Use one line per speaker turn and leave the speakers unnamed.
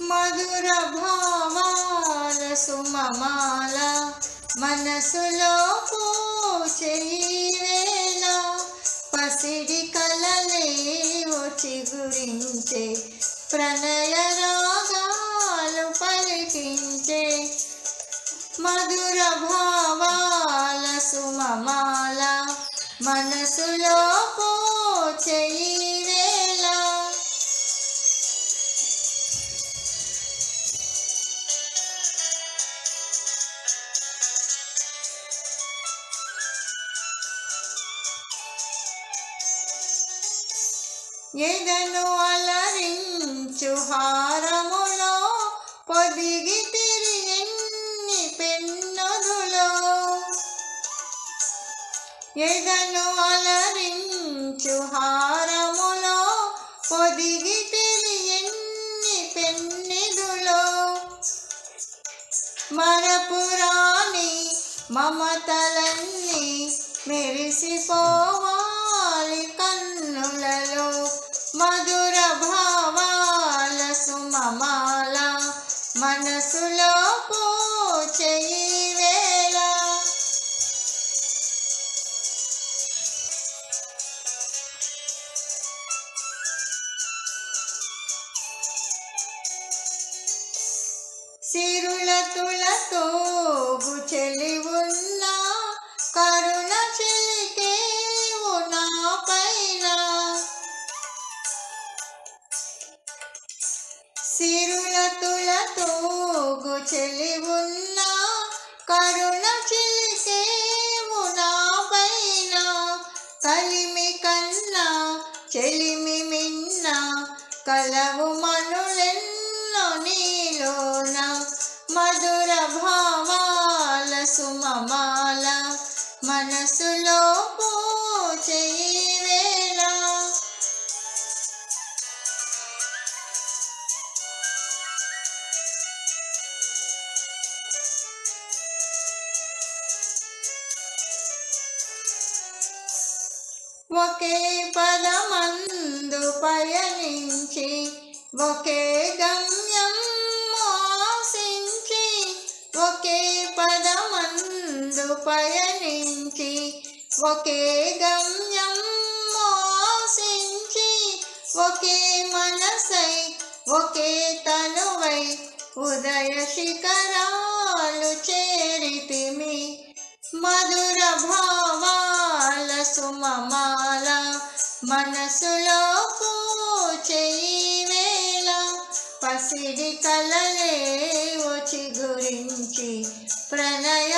మధుర భావాల సుమమాల మనసులో పూచేయి పసిడి కలలే వచ్చి గురించే ప్రణయ రాగాలు పలికించే. మధుర భావాల సుమమాల మనసులో ఎదను అలరించు హారములో పొదిగి తిరిగి పెన్నుదులో. ఎదను అలరించు హారములో పొదిగి తిరిగి పెన్నిదులో. మరపురాని మమతలన్నీ మెరిసిపోవా మనసులో పోచేయి వేళ. సిరుల తులతో గుచెలి ఉన్నా కరుణ చెలికేవు నా పైన. కలిమి కన్నా చెలిమి మిన్న కలవు మనులెన్నో నీలోన. మధుర భావాల సుమమాల మనసులో పోచేయి ఒకే పదమందు పయనించి ఒకే గమ్యం మోసించి ఒకే పదమందు పయనించి ఒకే గమ్యం మోసించి ఒకే మనసై ఒకే తనువై ఉదయ శిఖరాలు చేరితిమి. మనసులో పూచేయి వేళ పసిడి కలలే వచ్చి గురించి ప్రణయ